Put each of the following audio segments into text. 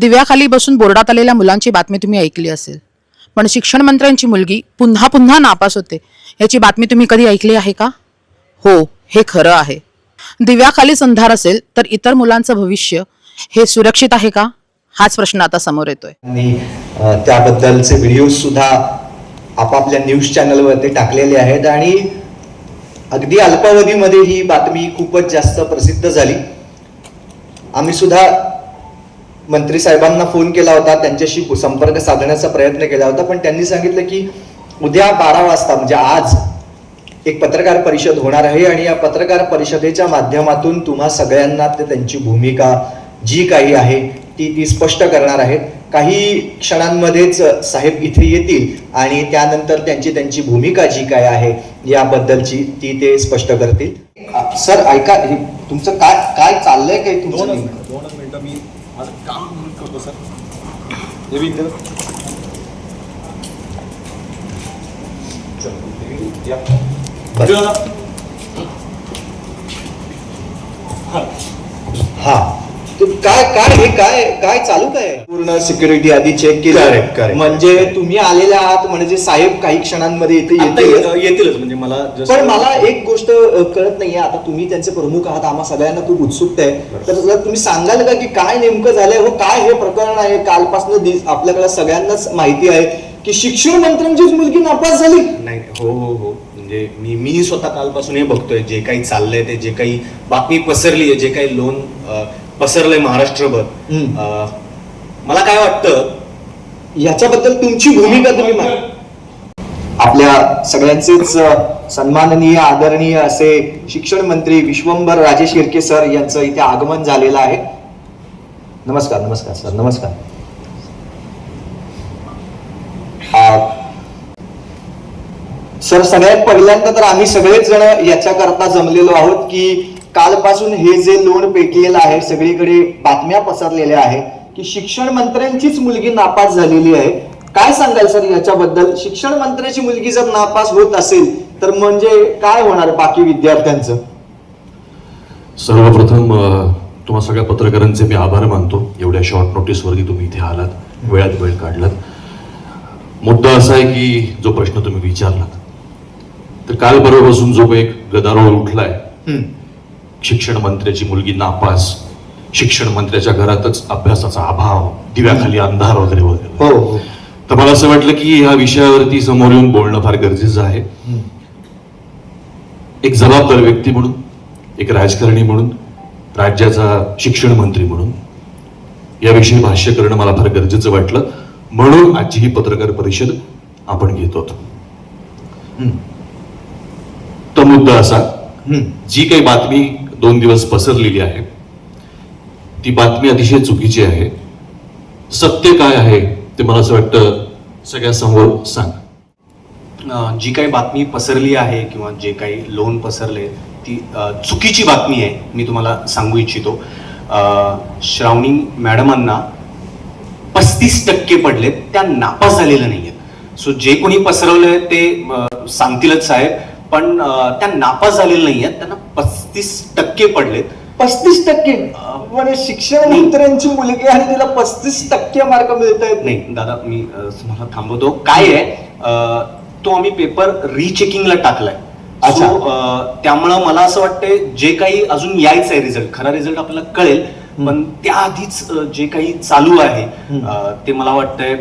दिव्याखाली बसून बोर्डात आलेल्या मुलांची बातमी तुम्ही ऐकली असेल. पण शिक्षण मंत्र्यांची मुलगी पुन्हा पुन्हा नापास होते. याची बातमी तुम्ही कधी ऐकली आहे का? हो हे खरं आहे. दिव्याखाली संधार असेल तर इतर मुलांचं भविष्य हे सुरक्षित आहे का? हाच प्रश्न आता समोर येतोय. आणि त्याबद्दलचे व्हिडिओ सुद्धा आपापल्या न्यूज चॅनलवरती टाकलेले आहेत आणि अगदी अल्पावधीमध्ये ही बातमी खूपच जास्त प्रसिद्ध झाली. आम्ही सुद्धा मंत्री साहेबांना फोन केला होता त्यांच्याशी संपर्क साधण्याचा प्रयत्न केला होता पण त्यांनी सांगितलं की उद्या बारा वाजता म्हणजे आज एक पत्रकार परिषद होणार आहे आणि या पत्रकार परिषदेच्या माध्यमातून तुम्हा सगळ्यांना ते त्यांची भूमिका जी काही आहे ती ती स्पष्ट करणार आहेत. काही क्षणांमध्येच साहेब इथे येतील आणि त्यानंतर त्यांची त्यांची भूमिका जी काय आहे याबद्दलची ती ते स्पष्ट करतील. सर ऐका तुमचं काय काय चाललंय काय तुमचं दोनच मिनिटं मी माझं काम म्हणून करतो सर हे बी इथं. चल, हे या. बरं. इथं जा. हा. काय काय हे काय काय चालू काय? पूर्ण सिक्युरिटी आधी चेक केली. Correct. म्हणजे तुम्ही आलेले आहात म्हणजे साहेब काही क्षणांमध्ये इथे आता येतील. ये- येतीलच म्हणजे मला पण मला एक गोष्ट अ, कळत नाहीये. आता तुम्ही त्यांचे प्रमुख आहात आम्हा सगळ्यांना खूप उत्सुकता आहे. तर जर तुम्ही सांगाल का की काय नेमकं झालंय हो काय हे प्रकरण आहे? कालपासून आपल्याकडे सगळ्यांनाच माहिती आहे की शिक्षण मंत्र्यांचीच मुलगी नापास झाली. नाही हो हो हो. म्हणजे मी मी स्वतः कालपासून हे बघतोय. जे काही चाललंय ते जे काही बातमी पसरली आहे जे काही लोन पसरलंय महाराष्ट्रभर. हम्म. अं, मला काय वाटतं याच्याबद्दल तुमची भूमिका तुम्ही मा- आपल्या सगळ्यांचेच अ, सन्माननीय आदरणीय असे शिक्षण मंत्री विश्वंभर राजे शिर्के सर यांचं इथे आगमन झालेलं आहे. नमस्कार नमस्कार सर नमस्कार. आ, सर सगळ्यात पहिल्यांदा तर आम्ही सगळेच जण याच्याकरता जमलेलो आहोत की कालपासून हे जे लोन पेटलेलं आहे सगळीकडे बातम्या पसरलेल्या आहे की शिक्षण मंत्र्यांचीच मुलगी नापास झालेली आहे. काय सांगाल सर याच्याबद्दल? शिक्षण मंत्र्याची मुलगी जर नापास होत असेल तर म्हणजे काय होणार बाकी विद्यार्थ्यांचं? सर्वप्रथम तुम्हा सगळ्या पत्रकारांचे मी आभार मानतो. एवढ्या शॉर्ट नोटीसवरती तुम्ही इथे आलात. वेळात वेळ काढलात. मुद्दा असा आहे की जो प्रश्न तुम्ही विचारलात तर काल परवापासून जो काही गदारोळ उठलाय. शिक्षण मंत्र्याची मुलगी नापास. शिक्षण मंत्र्याच्या घरातच अभ्यासाचा अभाव. दिव्याखाली अंधार वगैरे वगैरे. हो हो. तर मला असं वाटलं की या विषयावरती समोर येऊन बोलणं फार गरजेचं आहे. एक जबाबदार व्यक्ती म्हणून एक राजकारणी म्हणून राज्याचा शिक्षण मंत्री म्हणून याविषयी भाष्य करणं मला फार गरजेचं वाटलं. म्हणून आजची ही पत्रकार परिषद आपण घेत हम्म. तो मुद्दा असा. जी काही बातमी दोन दिवस पसरलेली आहे. ती बातमी अतिशय चुकीची आहे. सत्य काय आहे ते मला असं वाटतं सगळ्यासमोर सांग. जी काही बातमी पसरली आहे किंवा जे काही लोन पसरले ती चुकीची बातमी आहे मी तुम्हाला सांगू इच्छितो. श्रावणी मॅडमांना पस्तीस टक्के पडले त्या नापास झालेल्या नाही आहेत सो जे कोणी पसरवलंय ते सांगतीलच साहेब पण त्या नापास झालेल्या नाही आहेत त्यांना पस्तीस टक्के पडलेत. पस्तीस टक्के? म्हणजे शिक्षण मंत्र्यांची मुलगी आणि तिला पस्तीस टक्के मार्क मिळत आहेत. नाही दादा मी तुम्हाला थांबवतो. काय आहे? तो आम्ही पेपर रिचेकिंगला टाकलाय. अच्छा. त्यामुळं मला असं वाटतंय जे काही अजून यायचं आहे रिझल्ट खरा रिझल्ट आपल्याला कळेल पण त्याआधीच जे काही चालू आहे ते मला वाटतंय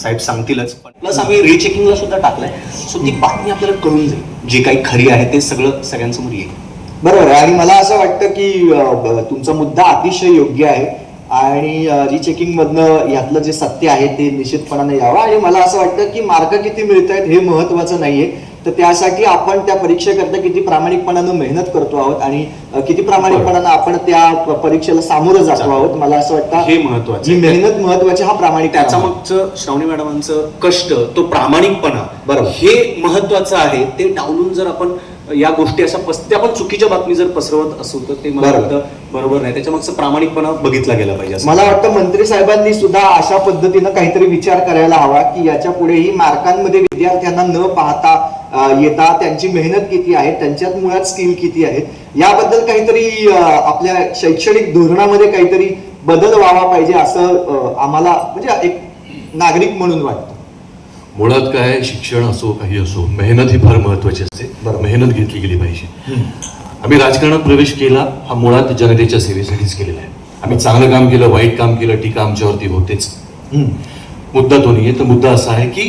साहेब सांगतीलच. प्लस आम्ही रिचेकिंगला सुद्धा टाकलाय. सो ती बातमी आपल्याला कळून जाईल. जे काही खरी आहे ते सगळं सगळ्यांसमोर येईल. बरोबर आणि मला असं वाटतं की तुमचा मुद्दा अतिशय योग्य आहे. आणि रिचेकिंग मधनं यातलं जे सत्य आहे ते निश्चितपणाने यावं. आणि मला असं वाटतं की मार्क किती मिळत आहेत हे महत्वाचं नाहीये. तर त्यासाठी आपण त्या परीक्षेकरता किती प्रामाणिकपणानं मेहनत करतो आहोत आणि किती प्रामाणिकपणानं आपण त्या परीक्षेला सामोरं जातो आहोत. मला असं वाटतं हे महत्वाचं. मेहनत महत्वाची हा प्रामाणिक त्याचा मागचं श्रावणी मॅडमांचं कष्ट तो प्रामाणिकपणा बरोबर. हे महत्वाचं आहे. ते डावलून जर आपण या गोष्टी अशा पस त्या आपण चुकीच्या बातमी जर पसरवत असू तर ते मला बरोबर. वाटतं बरोबर नाही त्याच्या मागचं प्रामाणिकपणा बघितला गेला पाहिजे. मला वाटतं मंत्री साहेबांनी सुद्धा अशा पद्धतीनं काहीतरी विचार करायला हवा की याच्या पुढेही मार्कांमध्ये विद्यार्थ्यांना न पाहता येता त्यांची मेहनत किती आहे त्यांच्यात मुळात स्किल किती आहेत याबद्दल काहीतरी आपल्या शैक्षणिक धोरणामध्ये काहीतरी बदल व्हावा पाहिजे असं आम्हाला म्हणजे एक नागरिक म्हणून वाटतं मुळात काय शिक्षण असो काही असो मेहनत ही फार महत्वाची असते. बरोबर. मेहनत घेतली गेली पाहिजे. आम्ही राजकारणात प्रवेश केला हा मुळात जनतेच्या सेवेसाठीच केलेला आहे. आम्ही चांगलं काम केलं वाईट काम केलं टीका आमच्यावरती होतेच. मुद्दा तो नाहीये. तर मुद्दा असा आहे की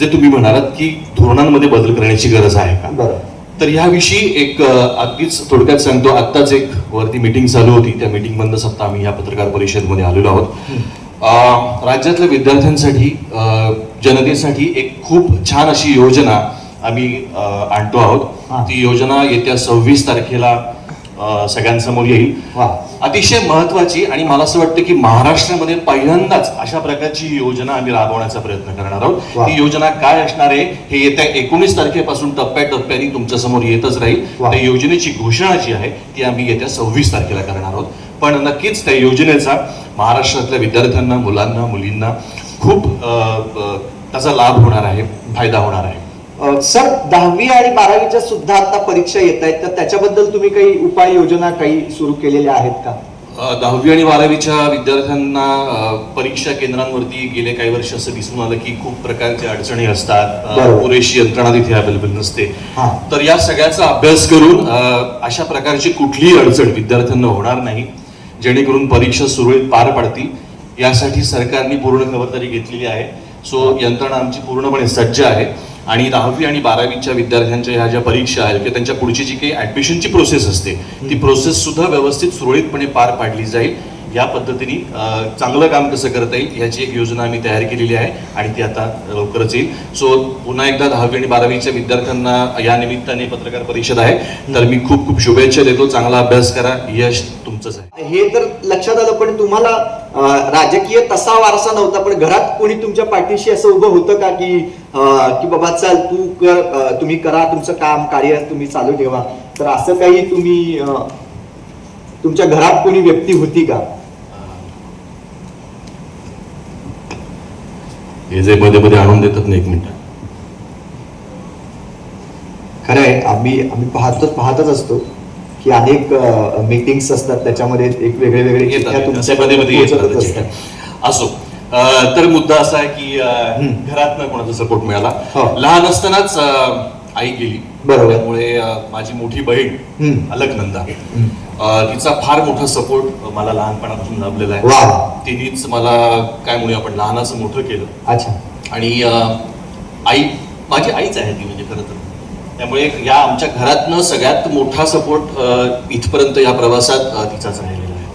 जे तुम्ही म्हणालात की धोरणांमध्ये बदल करण्याची गरज आहे का? बरं तर ह्याविषयी एक अगदीच थोडक्यात सांगतो. आत्ताच एक वरती मीटिंग चालू होती. त्या मीटिंग मधनच आता आम्ही या पत्रकार परिषदेमध्ये आलेलो आहोत. राज्यातल्या विद्यार्थ्यांसाठी जनतेसाठी एक खूप छान अशी योजना आम्ही आणतो हा. आहोत ती योजना येत्या सव्वीस तारखेला सगळ्यांसमोर येईल अतिशय महत्वाची आणि मला असं वाटतं की महाराष्ट्रामध्ये पहिल्यांदाच अशा प्रकारची ही योजना आम्ही राबवण्याचा प्रयत्न करणार आहोत. ती योजना काय असणार आहे हे येत्या एकोणीस तारखेपासून टप्प्याटप्प्याने तुमच्यासमोर येतच राहील. त्या योजनेची घोषणा जी आहे ती आम्ही येत्या सव्वीस तारखेला करणार आहोत पण नक्कीच त्या योजनेचा महाराष्ट्रातल्या विद्यार्थ्यांना मुलांना मुलींना खूप त्याचा लाभ होणार आहे फायदा होणार आहे सर दहावी आणि बारावीच्या सुद्धा आता परीक्षा येत आहेत तर त्याच्याबद्दल तुम्ही काही उपाययोजना काही सुरू केलेल्या आहेत का दहावी आणि बारावीच्या विद्यार्थ्यांना परीक्षा केंद्रांवरती गेले काही वर्ष असं दिसून आलं की खूप प्रकारच्या अडचणी असतात. पुरेशी यंत्रणा तिथे अवेलेबल नसते. तर या सगळ्याचा अभ्यास करून अशा प्रकारची कुठलीही अडचण विद्यार्थ्यांना होणार नाही जेणेकरून परीक्षा सुरळीत पार पाडतील यासाठी सरकारने पूर्ण खबरदारी घेतलेली आहे. सो यंत्रणा आमची पूर्णपणे सज्ज आहे. आणि दहावी आणि बारावीच्या विद्यार्थ्यांच्या ह्या ज्या परीक्षा आहेत किंवा त्यांच्या पुढची जी काही ऍडमिशनची प्रोसेस असते ती प्रोसेस सुद्धा व्यवस्थित सुरळीतपणे पार पाडली जाईल. या पद्धतीने चांगलं काम कसं करता येईल याची एक योजना आम्ही तयार केलेली आहे आणि ती आता लवकरच येईल. सो पुन्हा एकदा दहावी आणि बारावीच्या विद्यार्थ्यांना या निमित्ताने पत्रकार परिषद आहे. तर मी खूप खूप शुभेच्छा देतो. चांगला अभ्यास करा. यश तुमचंच आहे. हे तर लक्षात आलं पण तुम्हाला राजकीय तसा वारसा नव्हता पण घरात कोणी तुमच्या पाठीशी असं उभं होतं का की की बाबा चाल तू कर तुम्ही करा तुमचं काम कार्य तुम्ही चालू ठेवा. तर असं काही तुम्ही तुमच्या घरात कोणी व्यक्ती होती का? हे जे मध्ये मध्ये आणून देतात ना एक मिनिट खरं आहे आम्ही आम्ही पाहतच पाहतच असतो की अनेक मीटिंग्स असतात त्याच्यामध्ये एक वेगळे वेगळे असे तर मुद्दा असा आहे की. घरात कोणाचा सपोर्ट मिळाला हो. लहान असतानाच आई गेली. त्यामुळे माझी मोठी बहीण. अलकनंदा तिचा फार मोठा सपोर्ट मला लहानपणापासून लाभलेला आहे. तिनेच मला काय म्हणूया आपण लहानाचं मोठं केलं. अच्छा. आणि आई माझी आईच आहे ती म्हणजे खरं तर. त्यामुळे या आमच्या घरातनं सगळ्यात मोठा सपोर्ट इथपर्यंत या प्रवासात तिचाच राहिलेला आहे.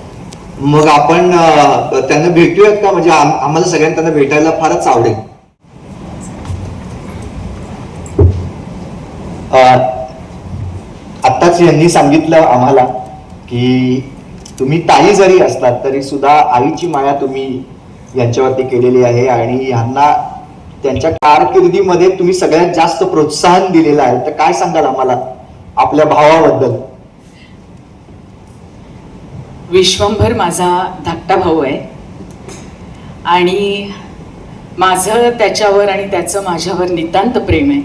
मग आपण त्यांना भेटूयात का? म्हणजे आम- आम्हाला सगळ्यांना त्यांना भेटायला फारच आवडेल. आत्ताच यांनी सांगितलं आम्हाला की तुम्ही ताई जरी असतात तरी सुद्धा आईची माया तुम्ही यांच्यावरती केलेली आहे आणि यांना त्यांच्या कारकिर्दीमध्ये तुम्ही सगळ्यात जास्त प्रोत्साहन दिलेलं आहे. तर काय सांगाल आम्हाला आपल्या भावाबद्दल? विश्वंभर माझा धाकटा भाऊ आहे. आणि माझं त्याच्यावर आणि त्याचं माझ्यावर नितांत प्रेम आहे.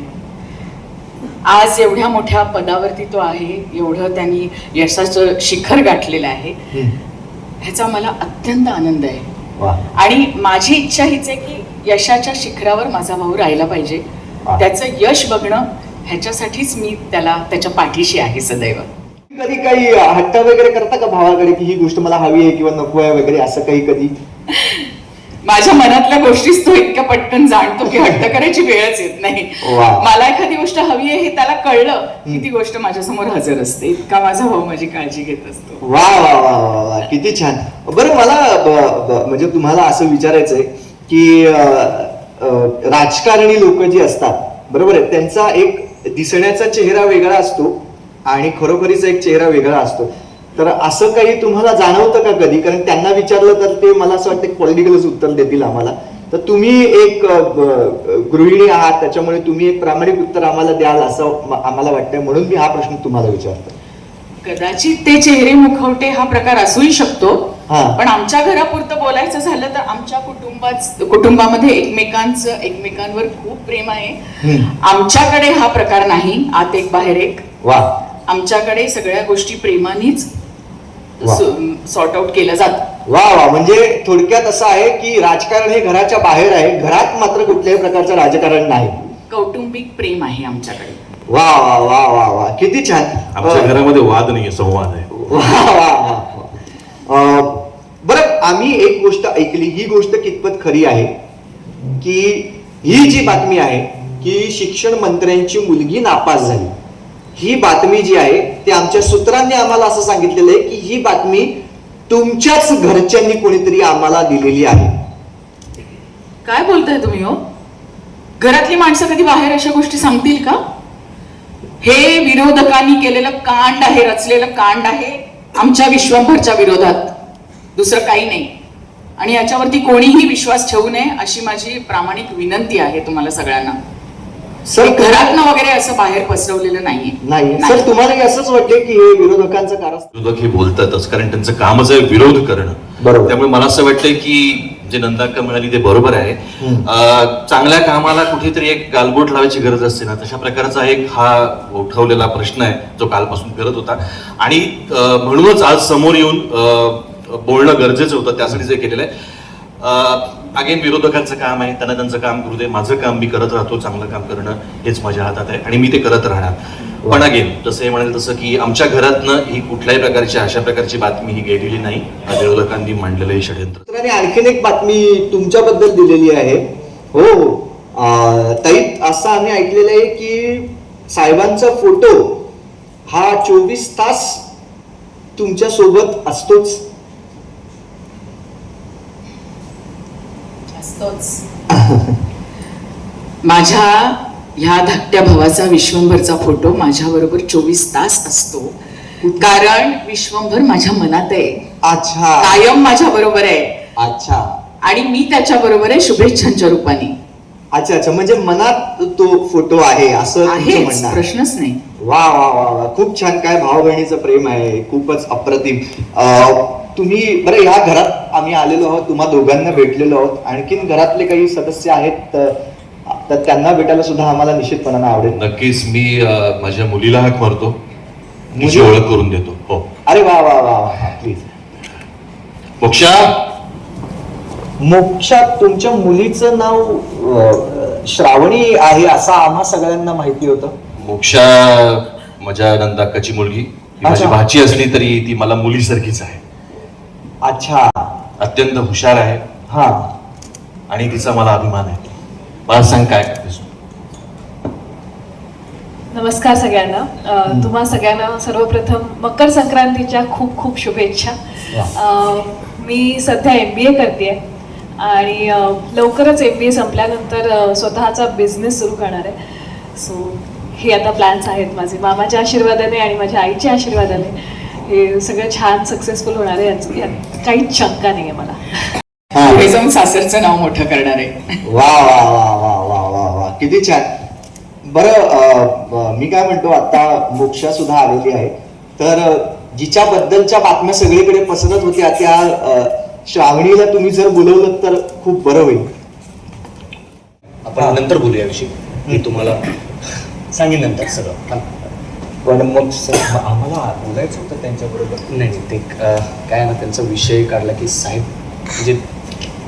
आज एवढ्या मोठ्या पदावरती तो आहे एवढं त्यांनी यशाचं शिखर गाठलेलं आहे. ह्याचा मला अत्यंत आनंद आहे. आणि माझी इच्छा हीच आहे की यशाच्या शिखरावर माझा भाऊ राहिला पाहिजे. त्याचं यश बघणं ह्याच्यासाठीच मी त्याला त्याच्या पाठीशी आहे सदैव. कधी काही हट्ट वगैरे करता का भावाकडे की ही गोष्ट मला हवी आहे किंवा नको आहे वगैरे असं काही कधी? माझ्या मनातल्या गोष्टीच तो इतक्या पटकन जाणतो की हट्ट करायची वेळच येत नाही. मला एखादी गोष्ट हवी आहे हे त्याला कळलं की ती गोष्ट माझ्यासमोर हजर असते. इतका माझा भाऊ माझी काळजी घेत असतो. वा वा वा वा वा किती छान. बरं मला म्हणजे तुम्हाला असं विचारायचंय की अ, अ, राजकारणी लोक जी असतात बरोबर आहे त्यांचा एक दिसण्याचा चेहरा वेगळा असतो आणि खरोखरीचा एक चेहरा वेगळा असतो. तर असं काही तुम्हाला जाणवतं का कधी? कारण त्यांना विचारलं तर ते मला असं वाटतं पॉलिटिकलच उत्तर देतील आम्हाला. तर तुम्ही एक गृहिणी आहात त्याच्यामुळे तुम्ही एक प्रामाणिक उत्तर आम्हाला द्याल असं आम्हाला वाटतंय. म्हणून मी हा प्रश्न तुम्हाला विचारतो कदाचित ते चेहरे मुखवटे हा प्रकार असूही शकतो. पण आमच्या घरापुरतं बोलायचं झालं तर आमच्या कुटुंबात कुटुंबामध्ये एकमेकांचं एकमेकांवर खूप प्रेम आहे. आमच्याकडे हा प्रकार नाही. आत एक बाहेर एक. वा. आमच्याकडे सगळ्या गोष्टी प्रेमानेच. सॉर्ट आउट केल्या जातात वा वा. म्हणजे थोडक्यात असं आहे की राजकारण हे घराच्या बाहेर आहे. घरात मात्र कुठल्याही प्रकारचं राजकारण नाही. कौटुंबिक प्रेम आहे आमच्याकडे. वा वा वा वा वा. किती छान. आमच्या घरामध्ये वाद नाहीये संवाद आहे. वा वा वा वा. अ, बरं आम्ही एक गोष्ट ऐकली. ही गोष्ट कितपत खरी आहे की ही जी बातमी आहे की शिक्षण मंत्र्यांची मुलगी नापास झाली. ही बातमी जी आहे ती आमच्या सूत्रांनी आम्हाला असं सांगितलेलं आहे की ही बातमी तुमच्याच घरच्यांनी कोणीतरी आम्हाला दिलेली आहे. काय बोलताय तुम्ही हो? घरातली माणसं कधी बाहेर अशा गोष्टी सांगतील का? हे विरोधकांनी केलेलं कांड आहे रचलेलं कांड आहे आमच्या विश्वभरच्या विरोधात. दुसरं काही नाही. आणि याच्यावरती कोणीही विश्वास ठेवू नये अशी माझी प्रामाणिक विनंती आहे तुम्हाला सगळ्यांना. सर घरातनं वगैरे असं बाहेर पसरवलेलं नाहीये. नाही. सर तुम्हाला असंच वाटते की हे विरोधकांचं कारण विरोधक हे बोलतातच कारण त्यांचं कामच आहे विरोध करणं. बरोबर. त्यामुळे मला असं वाटतंय की जे नंदाक्का म्हणाली ते बरोबर आहे. अं, चांगल्या कामाला कुठेतरी एक गालबोट लावायची गरज असते ना तशा प्रकारचा एक हा उठवलेला प्रश्न आहे जो कालपासून फिरत होता. आणि अं, म्हणूनच आज समोर येऊन अं, बोलणं गरजेचं होतं त्यासाठी जे केलेलं आहे. अगेन विरोधकांचं काम आहे त्यांना त्यांचं काम करू दे माझं काम मी करत राहतो चांगलं काम करणं हेच माझ्या हातात आहे आणि मी ते करत राहणार. पण अगेन जसं हे म्हणाल तसं की आमच्या घरातनं ही कुठल्याही प्रकारची अशा प्रकारची बातमी ही गेलेली नाही. विरोधकांनी मांडलेलं हे षडयंत्र. सूत्राने आणखीन एक बातमी तुमच्याबद्दल दिलेली आहे. हो हो. ताई असं आम्ही ऐकलेलं आहे की साहेबांचा फोटो हा चोवीस तास तुमच्यासोबत असतोच. माझ्या ह्या धाकट्या भावाचा विश्वंभरचा फोटो माझ्या बरोबर चोवीस तास असतो. कारण विश्वंभर माझ्या मनात आहे. अच्छा. कायम माझ्या बरोबर आहे. अच्छा. आणि मी त्याच्या बरोबर आहे शुभेच्छांच्या रूपाने. अच्छा अच्छा. म्हणजे मनात तो फोटो आहे असं आहे. प्रश्नच नाही. वा वा वा वा. खूप छान. काय भाऊ बहिणीचं प्रेम आहे. खूपच अप्रतिम. तुम्ही बरं ह्या घरात आम्ही आलेलो आहोत तुम्हा दोघांना भेटलेलो आहोत. आणखीन घरातले काही सदस्य आहेत तर त्यांना भेटायला सुद्धा आम्हाला निश्चितपणानं आवडेल. नक्कीच मी माझ्या मुलीला हाक मारतो. मुली? ओळख करून देतो. हो. अरे वा वा वा वा प्लीज मोक्षा! मोक्षा तुमच्या मुलीचं नाव श्रावणी आहे असं आम्हा सगळ्यांना माहिती होतं. मोक्षा माझ्या नंदाक्काची मुलगी. माझी. भाची असली तरी ती मला मुलीसारखीच आहे. अच्छा. अत्यंत हुशार आहे. हा. आणि तिचा मला अभिमान आहे. मला सांग काय नमस्कार सगळ्यांना. तुम्हा सगळ्यांना सर्वप्रथम मकर संक्रांतीच्या खूप खूप शुभेच्छा. अ, मी सध्या एम बी ए करते आणि लवकरच एम बी ए संपल्यानंतर स्वतःचा बिझनेस सुरू करणार आहे. सो हे आता प्लॅन्स आहेत माझे. मामाच्या आशीर्वादाने आणि माझ्या आईच्या आशीर्वादाने. हे सगळं छान सक्सेसफुल होणार आहे. याच- यात काहीच शंका नाही आहे मला. हा. पुढे जाऊन सासरचं नाव मोठं करणार आहे. वा वा वा वा वा वा वा. किती छान. बरं मी काय म्हणतो आता मोक्षा सुद्धा आलेली आहे. तर जिच्याबद्दलच्या बातम्या सगळीकडे पसरत होत्या त्या श्रावणीला तुम्ही जर बोलवलं तर खूप बरं होईल. आपण नंतर बोलूया विषयी मी तुम्हाला सांगेन नंतर सगळं. पण मग आम्हाला बोलायचं होतं त्यांच्याबरोबर. नाही ते काय ना त्यांचा विषय काढला की साहेब म्हणजे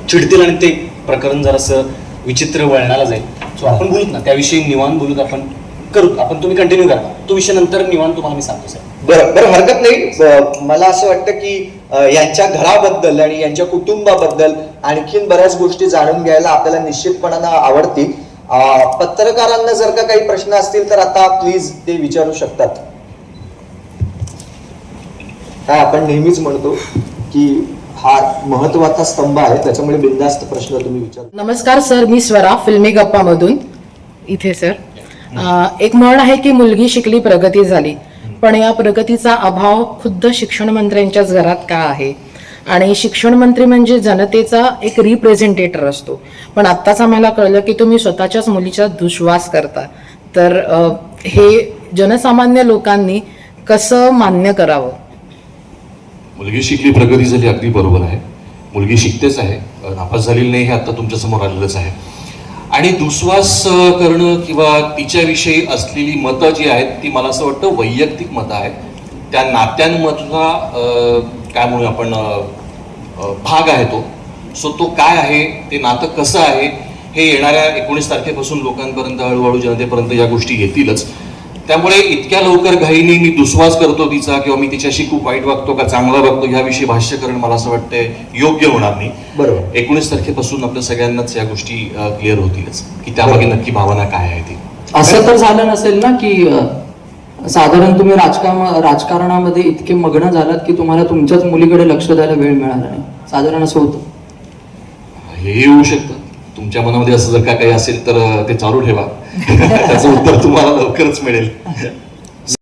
चिडतील आणि ते प्रकरण जरासं विचित्र वळणाला जाईल. सो आपण बोलूत ना त्याविषयी निवांत बोलूत आपण करू. आपण तुम्ही कंटिन्यू करा. तो विषय नंतर निवांत तुम्हाला मी सांगतो साहेब. बरं बरं हरकत नाही. मला असं वाटतं की यांच्या घराबद्दल आणि यांच्या कुटुंबाबद्दल आणखीन बऱ्याच गोष्टी जाणून घ्यायला आपल्याला निश्चितपणानं आवडतील. पत्रकारांना जर का काही प्रश्न असतील तर आता प्लीज ते विचारू शकतात. काय आपण नेहमीच म्हणतो की हा महत्त्वाचा स्तंभ आहे त्याच्यामुळे बिंदास्त प्रश्न तुम्ही विचार नमस्कार सर मी स्वरा फिल्मी गप्पामधून इथे सर. एक म्हण आहे की मुलगी शिकली प्रगती झाली. पण या प्रगतीचा अभाव खुद्द शिक्षण मंत्र्यांच्याच घरात का आहे? आणि शिक्षण मंत्री म्हणजे जनतेचा एक रिप्रेझेंटेटर असतो. पण आत्ताच आम्हाला कळलं की तुम्ही स्वतःच्याच मुलीचा दुश्वास करता. तर हे जनसामान्य लोकांनी कसं मान्य करावं? मुलगी शिकली प्रगती झाली अगदी बरोबर आहे. मुलगी शिकतेच आहे. नापास झालेली नाही हे आता तुमच्यासमोर आलेलंच आहे. आणि दुस्वास करणं किंवा तिच्याविषयी असलेली मतं जी आहेत ती मला असं वाटतं वैयक्तिक मतं आहेत. त्या नात्यांमधला काय म्हणू आपण भाग आहे तो. सो तो काय आहे ते नातं कसं आहे हे येणाऱ्या एकोणीस तारखेपासून लोकांपर्यंत हळूहळू जनतेपर्यंत या गोष्टी येतीलच. त्यामुळे इतक्या लवकर घाईने मी दुस्वास करतो तिचा किंवा मी तिच्याशी खूप वाईट वागतो का चांगला वागतो ह्याविषयी भाष्य करणं मला असं वाटतंय योग्य होणार नाही. बरोबर. एकोणीस तारखेपासून आपल्या सगळ्यांनाच या गोष्टी क्लिअर होतीलच. की त्यामागे नक्की भावना काय आहे ती. असं तर झालं नसेल ना की साधारण तुम्ही राजकारण राजकारणामध्ये इतके मग्न झालात की तुम्हाला तुमच्याच मुलीकडे लक्ष द्यायला वेळ मिळाला नाही. साधारण असं होतं. हे येऊ शकतं. तुमच्या मनामध्ये असं जर का काही असेल तर ते चालू ठेवा. त्याचं उत्तर तुम्हाला लवकरच मिळेल.